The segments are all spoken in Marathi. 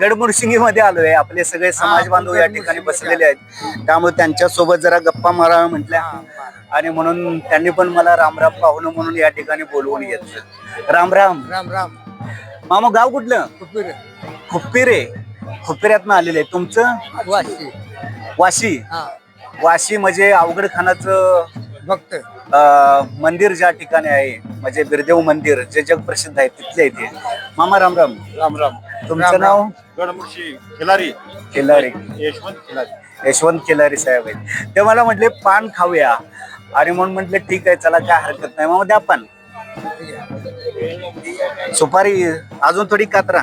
गडमुडशिंगी मध्ये आलोय. आपले सगळे समाज बांधव या ठिकाणी बसलेले आहेत. त्यामुळे त्यांच्यासोबत जरा गप्पा माराव्या म्हटल्या. आणि म्हणून त्यांनी पण मला रामराम पाहुणं म्हणून या ठिकाणी बोलवून घेतलं. राम राम. राम राम. मामा गाव कुठलं? कुपीर खुप्पिरे खुप्पिऱ्यातनं आलेलं आहे तुमचं? वाशी. वाशी. हा. वाशी म्हणजे अवघड खानाचं भक्त. अं, मंदिर ज्या ठिकाणी आहे म्हणजे बिरदेव मंदिर जे जग प्रसिद्ध आहे तिथले आहे ते मामा राम राम. राम राम. तुमचं. नाव? गडमुळशी खिलारी. खिलारी. यशवंत खिलारी. यशवंत खिलारी साहेब आहेत. ते मला म्हटले पान खाऊया. आणि म्हणून म्हटलं ठीक आहे चला काय हरकत नाही. मग द्या पान सुपारी अजून थोडी कात्रा.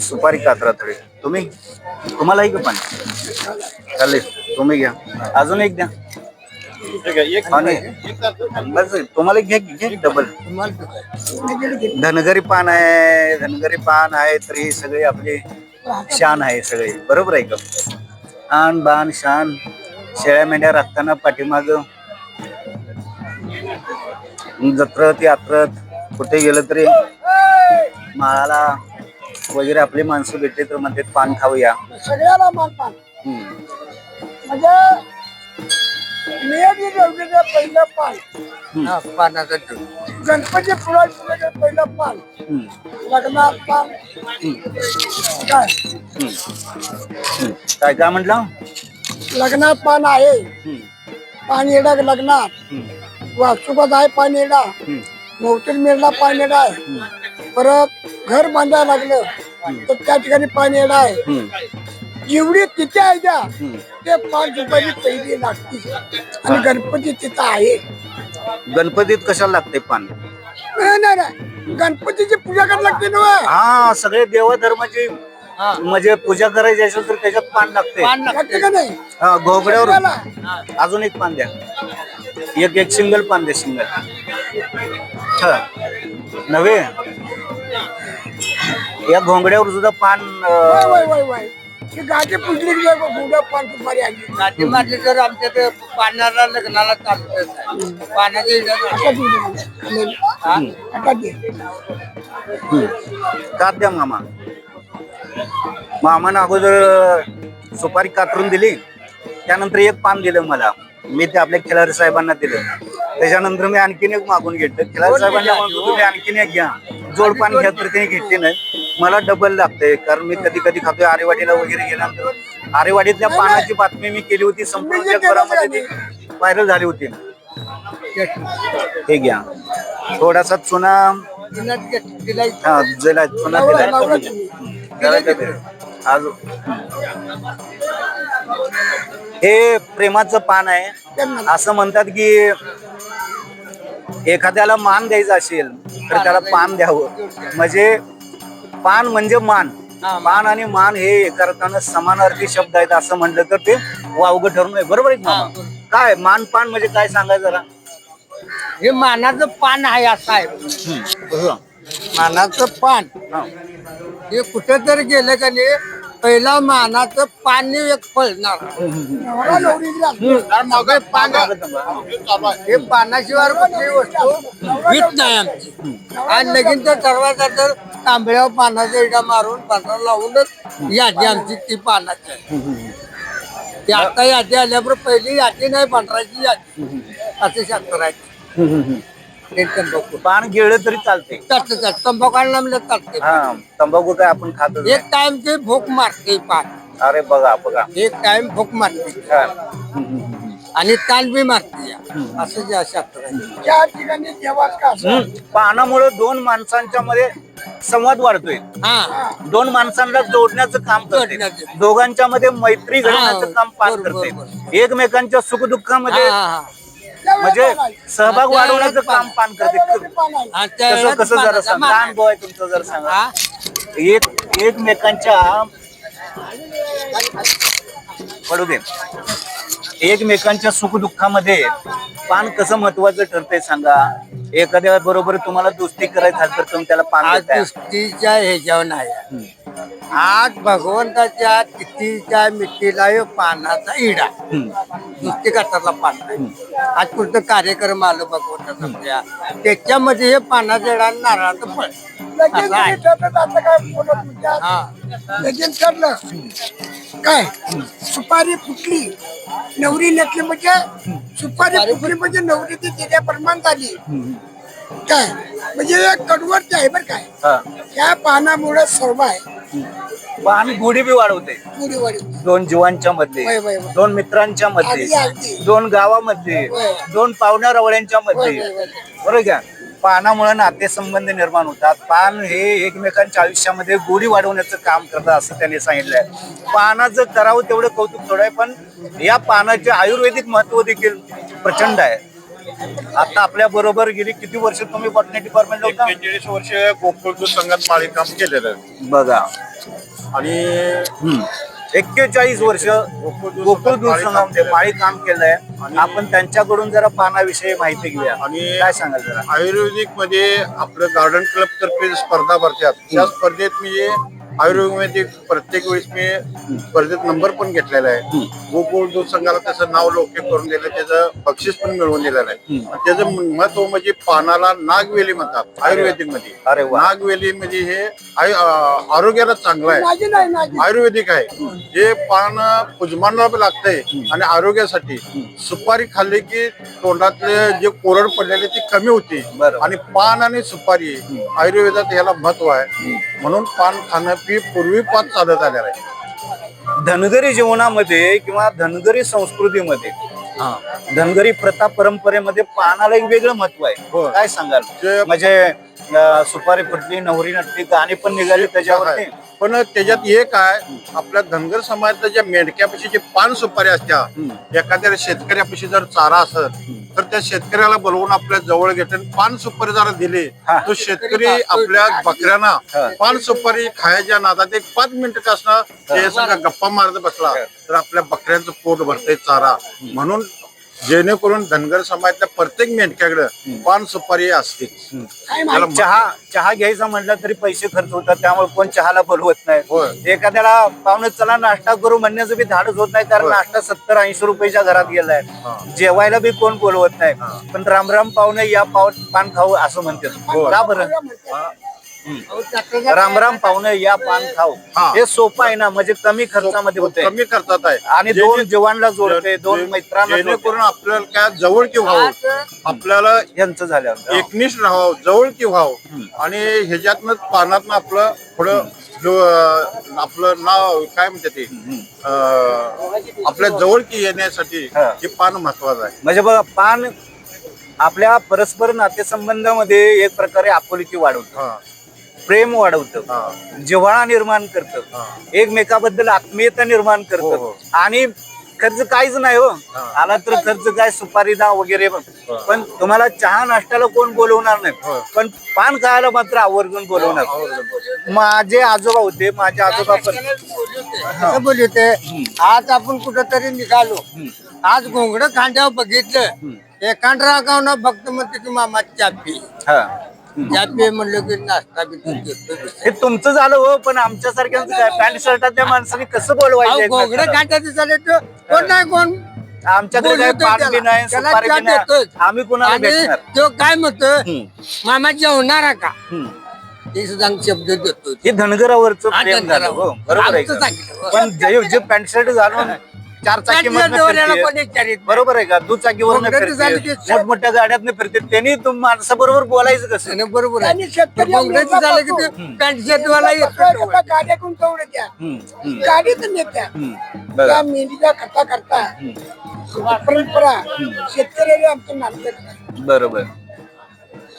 सुपारी कात्रा थोडी. तुम्ही? तुम्हाला का पान चालेल तुम्ही घ्या. अजून एक द्या. आणि. बस तुम्हाला घ्या घ्या डबल धनगरी पान आहे धनगरी पान आहे तरी सगळे आपले शान आहे सगळे. बरोबर आहे का? आन बाण शान. शेळ्या मेंढ्या राखताना पाठीमाग. जत्रत यात्रत कुठे गेलं तरी माळाला वगैरे आपली माणसं भेटली तर म्हणते पान खाऊया. सगळ्याला नवरीचं पहिलं पान हा पानाचा ठेव गणपती पुराचं पहिलं पान हम्म. लग्नात पान काय. काय काय म्हटलं? लग्नात पान आहे. पान येडा लग्नात. वास्तुकात आहे पान येडा. नवतील मेळला पान येडा आहे. परत घर बांधायला लागलं तर त्या ठिकाणी पान येडा आहे. जेवढी तिथे आहे त्या. ते पाच रुपयाची पहिली लागते. आणि गणपती तिथं आहे. गणपतीत कशाला लागते पान? नाही नाही, नाही. गणपतीची पूजा करायला लागते ना हा सगळे देवधर्माची हा. म्हणजे पूजा करायची असेल तर त्याच्यात पान लागते. पान लागते. लागते का नाही? हा, घोगड्यावर. अजून एक पान द्या. एक एक सिंगल पान द्या सिंगल. हा नव्हे? या घोंगड्यावर सुद्धा पान वय अं, वय वय वय. ती गाठी पुजली की जाय गुड्या पान सुपारी आली गाठी मारली तर आमच्या ते पानाला लग्नाला चालत पानाच्या इडं- आता ती. हा? ती. कात द्या मामा. मामानं अगोदर सुपारी कातरून दिली. त्यानंतर एक पान दिलं मला. मी ते आपल्या खिलारी साहेबांना दिलं. त्याच्यानंतर मी आणखीन एक मागून घेतलं. खिलारी साहेबांना म्हणतो तुम्ही आणखीन एक घ्या. जोड पान घ्या तर त्यांनी घेतले नाही. मला डबल लागतंय कारण मी कधी कधी खातोय आरेवाडीला वगैरे गेल्यानंतर. आरेवाडीतल्या पानाची बातमी मी केली होती संपूर्ण जगभरामध्ये. ती व्हायरल झाली होती. हे घ्या. थोडासा चुना हा दिला चुना दिलाय. आज. हे प्रेमाचं पान आहे. असं म्हणतात की एखाद्याला मान द्यायचा असेल तर त्याला पान द्यावं. म्हणजे पान म्हणजे मान. पान आणि मान हे एका अर्थानं समानार्थी शब्द आहेत असं म्हटलं तर ते वावगं ठरू नये बरोबर आहे मामा? काय मान पान म्हणजे काय सांगायचं जरा? हे मानाचं पान आहे असं आहे? मानाचं पान. हा. हे कुठं तरी गेलं का नाही पहिला मानाचं पाणी एक फळणार. नवरा पान हे पानाशिवाय कुठली वस्तू वीत नाही आमची. आणि लगीन तर ठरवायचा तर तांबड्यावर पानाचा इडा मारून पाना लावूनच यादी आमची ती पानाची आहे. ती आता यादी आल्याबरोबर पहिली यादी नाही पांढराची यादी. असे शास्त्र आहे तंबाखू. पान गिळलं तरी चालते चालतं चालतं तंबाखू आणला म्हणजे चालते हा तंबाखू काय आपण खातो एक टाइम ते भूक मारते पान. अरे बघा बघा. एक टाइम भूक मारते. आणि ताण बी मारते असं जे शास्त्र आहे त्या ठिकाणी का. पानामुळे दोन माणसांच्या मध्ये संवाद वाढतोय. हा. दोन माणसांना जोडण्याचं काम करते. जोडण्याचं. दोघांच्या मध्ये मैत्री घडवण्याचं हा, काम पार बरोबर, करते. एकमेकांच्या सुखदुःखामध्ये हा, हा, म्हणजे सहभाग वाढवण्याचं काम पान करते. कसं कसं जरा सांग. काय आहे. अनुभव आहे तुमचा जर सांगा. हा? एक एकमेकांच्या पडू दे. एकमेकांच्या सुखदुःखामध्ये पान कसं महत्वाचं ठरतंय सांगा? एखाद्या बरोबर तुम्हाला दोस्ती करायचं तर तुम्ही त्याला पान आज देताय. ह्याच्यावर नाही आज भगवंताच्या तिथीच्या मिठीला पानाचा इडा नुसती कथातला पान नाही. आज कुठं कार्यक्रम आलो भगवंताचा आपल्या. त्याच्यामध्ये हे पानाचा इडा आणि नारळाचं फळ. लगेच ठरलं आता काय बोलत तुमच्या लगेच ठरलं काय? सुपारी फुटली. नवरी नेटली म्हणजे? सुपारी फुटली म्हणजे नवरी ती दिल्या प्रमाण झाली काय? म्हणजे कडवट आहे बरं काय. त्या पानामुळे सर्व आहे. आणि गोडी बी वाढवते. दोन जीवांच्या मध्ये वय, वय, वय. दोन मित्रांच्या मध्ये अगदी. दोन गावामध्ये वय. दोन पाहुण्या रवळ्यांच्या वय, मध्ये वय, वय. बरोबर का? पानामुळे नातेसंबंध निर्माण होतात. पान हे एकमेकांच्या आयुष्यामध्ये गोडी वाढवण्याचं काम करतात असं त्यांनी सांगितलंय पानाचं करावं तेवढं कौतुक थोडं आहे पण या पानाचे आयुर्वेदिक महत्त्व देखील प्रचंड आहे. आता आपल्या बरोबर गेली किती वर्ष तुम्ही बॉटनी डिपार्टमेंट एक्केचाळीस वर्ष गोकुळ संघात माळी काम केलेलं आहे. बघा. आणि एक्केचाळीस वर्ष गोकुळ दूध संघामध्ये माळी काम केलंय. आपण त्यांच्याकडून जरा पानाविषयी माहिती घेऊया. आणि- काय सांगाल जरा? आयुर्वेदिकमध्ये आपलं गार्डन क्लब तर्फे स्पर्धा भरतात त्या स्पर्धेत मी आयुर्वेदिक प्रत्येक वेळेस मी स्पर्धेत नंबर पण घेतलेला आहे. गोकुळ दूध संघाला त्याचं नाव लौकिक करून दिलं त्याचं बक्षीस पण मिळवून दिलेलं आहे. आणि त्याचं महत्त्व म्हणजे पानाला नागवेली म्हणतात आयुर्वेदिकमध्ये. नागवेली म्हणजे हे आरोग्याला चांगलं आहे. आयुर्वेदिक आहे. जे पान पुजमानला लागतंय आणि आरोग्यासाठी सुपारी खाल्ली की तोंडातले जे कोरड पडलेले ती कमी होती. आणि पान आणि सुपारी आयुर्वेदात याला महत्त्व आहे. म्हणून पान खाणं पी पूर्वीपास चालत आलेलं आहे धनगरी जीवनामध्ये किंवा धनगरी संस्कृतीमध्ये धनगरी प्रथा परंपरेमध्ये पानाला एक वेगळं महत्त्व आहे हो. काय सांगाल म्हणजे अं, सुपारी फुटली नवरी नटली गाणी पण निघाली त्याच्यावरती आहे. पण त्याच्यात एक आहे आपल्या धनगर समाजाच्या ज्या मेंढक्यापाशी जे पान सुपारी असत्या एखाद्या शेतकऱ्यापाशी जर चारा असत तर त्या शेतकऱ्याला बोलवून आपल्या जवळ घेते पान सुपारी जरा दिली. तो शेतकरी आपल्या बकऱ्यांना. पान सुपारी खायच्या नादात एक पाच मिनिटं असणार ते सगळं गप्पा मारत बसला तर आपल्या बकऱ्यांचं पोट भरतंय चारा. म्हणून जेणेकरून धनगर समाजातल्या प्रत्येक मेंढक्याकडे पान सुपारी असते काय त्याला माहिती? चहा चहा घ्यायचा म्हटलं तरी पैसे खर्च होतात त्यामुळे कोण चहाला बोलवत होय. नाही एखाद्याला पाहुणे चला नाश्ता करू म्हणण्याचं बी धाडच होत नाही कारण होय. नाश्ता सत्तर ऐंशी रुपयाच्या घरात गेलाय. हा. जेवायला बी कोण बोलवत नाही. पण रामराम पाहुणे या पाव पान खाऊ असं म्हणतात. का बरं? रामराम पाहुणे या पान खाऊ. हा. हे सोपं आहे ना म्हणजे कमी खर्चामध्ये होते. कमी खर्चात आहे. आणि जे- दोन जीवांना जोडते दोन जे- मित्रांना. जेणेकरून आपल्याला काय जवळ की व्हावं आपल्याला यांचं झालं एकनिष्ठ राहावं जवळ की व्हावं. आणि ह्याच्यातनं पानातनं आपलं थोडं जो, अं, आपलं नाव काय म्हणते ते? अं, आपल्या जवळ की येण्यासाठी हा. हे पान महत्वाचं आहे. म्हणजे बघा पान आपल्या परस्पर नातेसंबंधामध्ये एक प्रकारे आपुलकी वाढवतं. हा, प्रेम वाढवतं हा, जिव्हाळा निर्माण करतं हा. एकमेकाबद्दल आत्मीयता निर्माण हो, करतं. हो. आणि खर्च काहीच नाही हो. हा. आला तर खर्च काय सुपारी दा वगैरे पण तुम्हाला चहा नाश्त्याला कोण बोलवणार नाही. हो. पण पान खायला मात्र आवर्जून बोलवणार. माझे आजोबा होते माझे आजोबा पण. बोलले होते आज आपण कुठंतरी निघालो. आज घोंगड खांद्यावर बघितलं. एखाद्या गावना फक्त म्हणते की मामा चापी हा म्हणलं की नाश्ता तू. हे तुमचं झालं हो पण आमच्या सारख्यांचं काय पॅन्ट शर्टातल्या माणसाने कसं बोलवायचं घोंगड झालं तर कोण नाही कोण आमच्याकडे काय बोलवतोय पान बी त्याला. नाही त्याला सुपारी बी चहा नाही देतोय. आम्ही कुणाला आणि भेटणार तो काय म्हणतो हम्म. मामा जेवणारा का हम्म. हे सुद्धा शब्द देतो हे धनगरावरचं हा, प्रेम झालं धनगरावर. हो बरोबर आहे आमचं का? सांगितलं, हो. पण जे जे पॅन्ट शर्ट घालून चार चाकी. बरोबर आहे का? दुचाकीवर मोठमोठ्या गाड्यात फिरते त्यांनी तुम माणसाबरोबर बोलायचं कसं? बरोबर आहे. झालं की पॅन्ट शर्टवाला करता परंपरा. शेतकऱ्याला आमचं नाटलं काय बरोबर.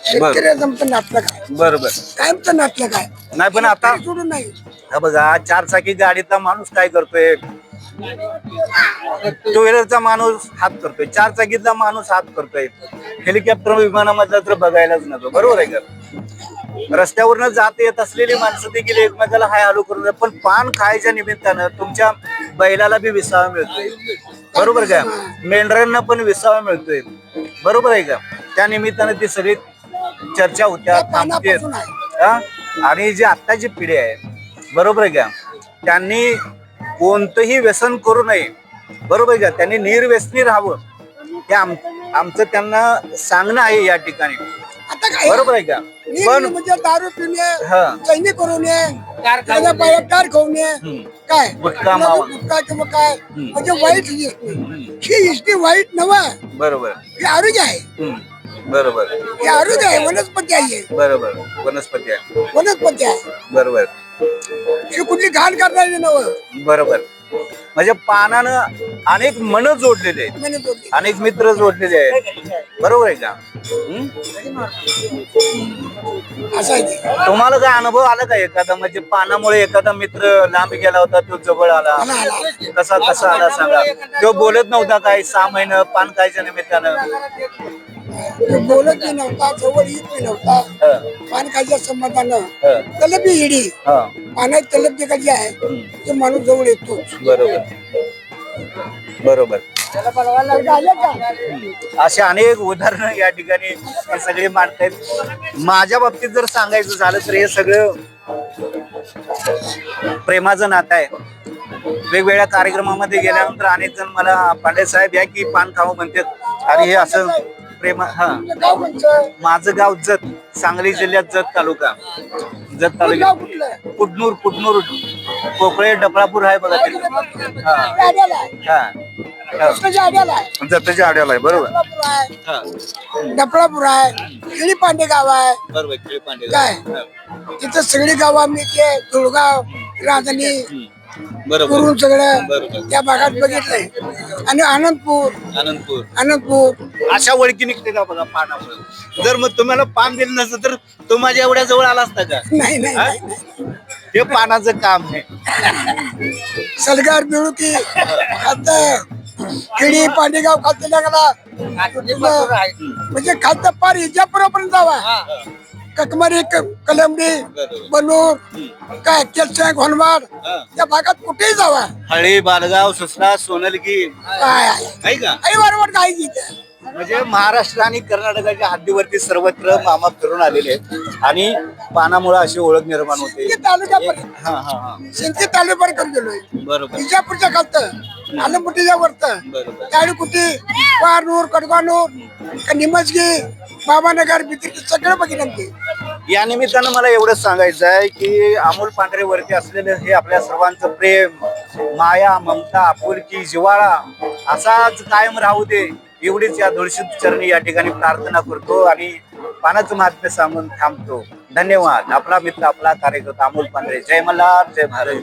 शेतकऱ्याचं आमचं नाटलं काय बरोबर. कायमचं नाटलं काय नाही पण आता सोडून नाही. हा बघा चार चाकी गाडीचा माणूस काय करतोय? टू व्हीलरचा माणूस हात करतोय. चार चाकीतला माणूस हात करतोय. हेलिकॉप्टर विमानामधला तर बघायलाच नको. बरोबर आहे का? रस्त्यावरनं जात येत असलेली माणसं देखील एकमेकाला हाय हॅलो करून. पण पान खायच्या निमित्तानं तुमच्या बैलाला बी विसावा मिळतोय. बरोबर का? मेंढरांना पण विसावा मिळतोय. बरोबर आहे का? त्या निमित्तानं ती सगळी चर्चा होत्या त्या थांबते. आणि जी आत्ताची पिढी आहे बरोबर आहे का? त्यांनी कोणतंही व्यसन करू नये. बरोबर आहे का? त्यांनी निर्व्यसनी राहावं. हे आम- आमचं त्यांना सांगणं आहे या ठिकाणी. आता काय? बरोबर आहे का? पण म्हणजे दारू पिणे हा. चैनी करू नये त्याच्या पायात कार खाऊ नये. हम्म. काय? गुटखा मावा. गुटखा किंवा काय? म्हणजे वाईट ही हम्म. ही इष्टी वाईट नव बरोबर. हे आरोग्य आहे. हम्म. बरोबर. हे आरोग्य आहे वनस्पती आहे. बरोबर. वनस्पती आहे. वनस्पती आहे. बरोबर. ही कुठली घाण करणारी नव? बरोबर. म्हणजे पानानं अनेक मन जोडलेले आहेत. अनेक मित्र जोडलेले आहेत. बरोबर आहे का? हम्म? असं आहे ते. तुम्हाला काय अनुभव आला का एखादा? म्हणजे पानामुळे एखादा मित्र लांब गेला होता तो जवळ आला. आला, आला. कसा कसा आला सांगा. तो बोलत नव्हता काय सहा महिने पान खायच्या निमित्तानं. तो बोलत बी नव्हता जवळ येत बी नव्हता. पान खायच्या संबंधानं. तलब बी इडी. हं. पाण्यात तलब जे काही आहे ते माणूस जवळ येतो. बरोबर. बरोबर. असे अनेक उदाहरणं या ठिकाणी हे सगळे मांडतायत. माझ्या बाबतीत जर सांगायचं झालं तर हे सगळं प्रेमाचं नातं आहे. वेगवेगळ्या कार्यक्रमामध्ये गेल्यानंतर अनेक जण मला पांडे साहेब या की पान खाऊ म्हणतात. आणि हे असं प्रेमा हा. गाव कोणचं? माझं गाव जत सांगली जिल्ह्यात जत तालुका. जत गाव तालुक्यात? कुडनूर कुडनूर कोकळे डपळापूर आहे बघा तिकडे. हा. आड्याला आहे. हा. हा. कृष्णाच्या आड्याला आहे. जतच्या आड्याला आहे बरोबर. डफळापूर आहे. हा. खेडी पांडे गाव आहे. बरोबर खेळ पांडे काय? तिथं सगळी गाव आम्ही ते धुळगाव राजनी बरोबर. करून सगळं. त्या भागात बघितलंय. आणि आनंदपूर. आनंदपूर. आनंदपूर. अशा ओळखी निघते का बघा पानामुळे जर मग तुम्हाला पान दिलं नसतं तर तो माझ्या एवढ्या जवळ आला असता का? नाही नाही हा? पानाचं काम आहे. सलगार बिळुकी आता खेडी पांडेगाव खालतं लागला म्हणजे खालतं पार इजापुरापर्यंत जावा. ककमारी क- कलमडी बनूर काय केलसंग होनवाड त्या भागात कुठेही जावा. हळी बालगाव सुसरा सोनलगी. काय आहे आहे का? आई बरोबर काय तिथं म्हणजे महाराष्ट्र आणि कर्नाटकाच्या हद्दीवरती सर्वत्र मामा फिरून आलेले आहेत. आणि पानामुळे अशी ओळख निर्माण होते. हा हा हा. सिंदगी तालुक्यापर्यंत गेलोय. बरोबर. विजापूरच्या खालतं आलमपुटीच्या वरतं. बरोबर. ताडीकुटी वारनूर कडगानूर निमजगी बाबानगर बित्री सगळं बघितलं ते या निमित्तानं मला एवढंच सांगायचं आहे की अमोल पांढरे वरती असलेलं हे आपल्या सर्वांचं प्रेम माया ममता आपुलकी जिवाळा असाच कायम राहू दे. एवढीच या धुळशीत चरणी या ठिकाणी प्रार्थना करतो आणि पानाचं महात्म्य सांगून थांबतो. धन्यवाद. आपला मित्र आपला कार्यकर्ता अमोल पांढरे. जय मल्हार जय भारत.